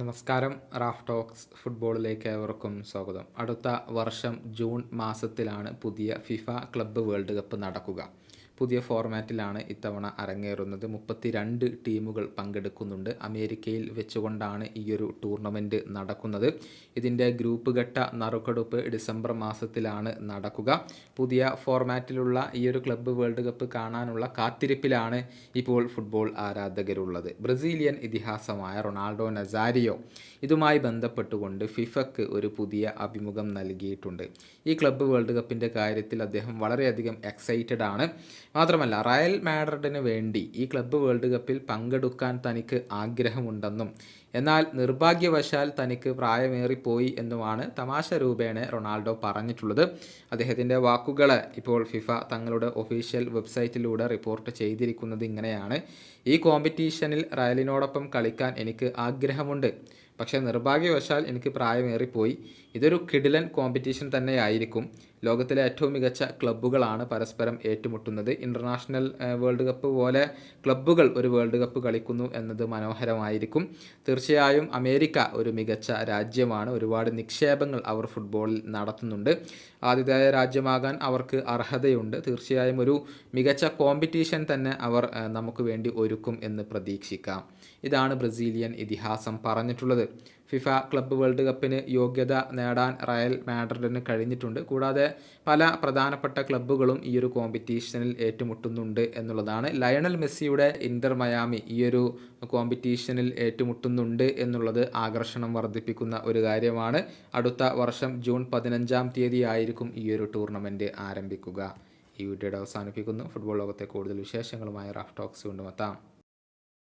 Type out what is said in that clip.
നമസ്കാരം Raf talks ഫുട്ബോളിലേക്ക് ഏവർക്കും സ്വാഗതം. അടുത്ത വർഷം ജൂൺ മാസത്തിലാണ് പുതിയ ഫിഫ ക്ലബ്ബ് വേൾഡ് കപ്പ് നടക്കുക. പുതിയ ഫോർമാറ്റിലാണ് ഇത്തവണ അരങ്ങേറുന്നത്. മുപ്പത്തിരണ്ട് ടീമുകൾ പങ്കെടുക്കുന്നുണ്ട്. അമേരിക്കയിൽ വെച്ചുകൊണ്ടാണ് ഈ ഒരു ടൂർണമെന്റ് നടക്കുന്നത്. ഇതിന്റെ ഗ്രൂപ്പ് ഘട്ട നറുക്കെടുപ്പ് ഡിസംബർ മാസത്തിലാണ് നടക്കുക. പുതിയ ഫോർമാറ്റിലുള്ള ഈ ഒരു ക്ലബ്ബ് വേൾഡ് കപ്പ് കാണാനുള്ള കാത്തിരിപ്പിലാണ് ഇപ്പോൾ ഫുട്ബോൾ ആരാധകരുള്ളത്. ബ്രസീലിയൻ ഇതിഹാസമായ റൊണാൾഡോ നസാരിയോ ഇതുമായി ബന്ധപ്പെട്ടുകൊണ്ട് ഫിഫക്ക് ഒരു പുതിയ അഭിമുഖം നൽകിയിട്ടുണ്ട്. ഈ ക്ലബ്ബ് വേൾഡ് കപ്പിന്റെ കാര്യത്തിൽ അദ്ദേഹം വളരെയധികം എക്സൈറ്റഡ് ആണ്. മാത്രമല്ല റയൽ മാഡ്രിഡിന് വേണ്ടി ഈ ക്ലബ്ബ് വേൾഡ് കപ്പിൽ പങ്കെടുക്കാൻ തനിക്ക് ആഗ്രഹമുണ്ടെന്നും എന്നാൽ നിർഭാഗ്യവശാൽ തനിക്ക് പ്രായമേറിപ്പോയി എന്നുമാണ് തമാശ രൂപേണ റൊണാൾഡോ പറഞ്ഞിട്ടുള്ളത്. അദ്ദേഹത്തിന്റെ വാക്കുകൾ ഇപ്പോൾ ഫിഫ തങ്ങളുടെ ഒഫീഷ്യൽ വെബ്സൈറ്റിലൂടെ റിപ്പോർട്ട് ചെയ്തിരിക്കുന്നത് ഇങ്ങനെയാണ്. ഈ കോമ്പറ്റീഷനിൽ റയലിനോടൊപ്പം കളിക്കാൻ എനിക്ക് ആഗ്രഹമുണ്ട്. പക്ഷേ നിർഭാഗ്യവശാൽ എനിക്ക് പ്രായമേറിപ്പോയി. ഇതൊരു കിഡിലൻ കോമ്പറ്റീഷൻ തന്നെയായിരിക്കും. ലോകത്തിലെ ഏറ്റവും മികച്ച ക്ലബ്ബുകളാണ് പരസ്പരം ഏറ്റുമുട്ടുന്നത്. ഇന്റർനാഷണൽ വേൾഡ് കപ്പ് പോലെ ക്ലബ്ബുകൾ ഒരു വേൾഡ് കപ്പ് കളിക്കുന്നു എന്നത് മനോഹരമായിരിക്കും. തീർച്ചയായും അമേരിക്ക ഒരു മികച്ച രാജ്യമാണ്. ഒരുപാട് നിക്ഷേപങ്ങൾ അവർ ഫുട്ബോളിൽ നടത്തുന്നുണ്ട്. ആതിഥേയ രാജ്യമാകാൻ അവർക്ക് അർഹതയുണ്ട്. തീർച്ചയായും ഒരു മികച്ച കോമ്പറ്റീഷൻ തന്നെ അവർ നമുക്ക് വേണ്ടി ഒരുക്കും എന്ന് പ്രതീക്ഷിക്കാം. ഇതാണ് ബ്രസീലിയൻ ഇതിഹാസം പറഞ്ഞിട്ടുള്ളത്. ഫിഫ ക്ലബ്ബ് വേൾഡ് കപ്പിന് യോഗ്യത നേടാൻ റയൽ മാഡ്രിഡിന് കഴിഞ്ഞിട്ടുണ്ട്. കൂടാതെ പല പ്രധാനപ്പെട്ട ക്ലബ്ബുകളും ഈയൊരു കോമ്പറ്റീഷനിൽ ഏറ്റുമുട്ടുന്നുണ്ട് എന്നുള്ളതാണ്. ലയണൽ മെസ്സിയുടെ ഇന്റർ മയാമി ഈയൊരു കോമ്പറ്റീഷനിൽ ഏറ്റുമുട്ടുന്നുണ്ട് എന്നുള്ളത് ആകർഷണം വർദ്ധിപ്പിക്കുന്ന ഒരു കാര്യമാണ്. അടുത്ത വർഷം ജൂൺ പതിനഞ്ചാം തീയതി ആയിരിക്കും ഈയൊരു ടൂർണമെന്റ് ആരംഭിക്കുക. ഈ വീഡിയോയുടെ അവസാനിപ്പിക്കുന്നു. ഫുട്ബോൾ ലോകത്തെ കൂടുതൽ വിശേഷങ്ങളുമായി റാഫ് ടോക്സ് കൊണ്ടുമെത്താം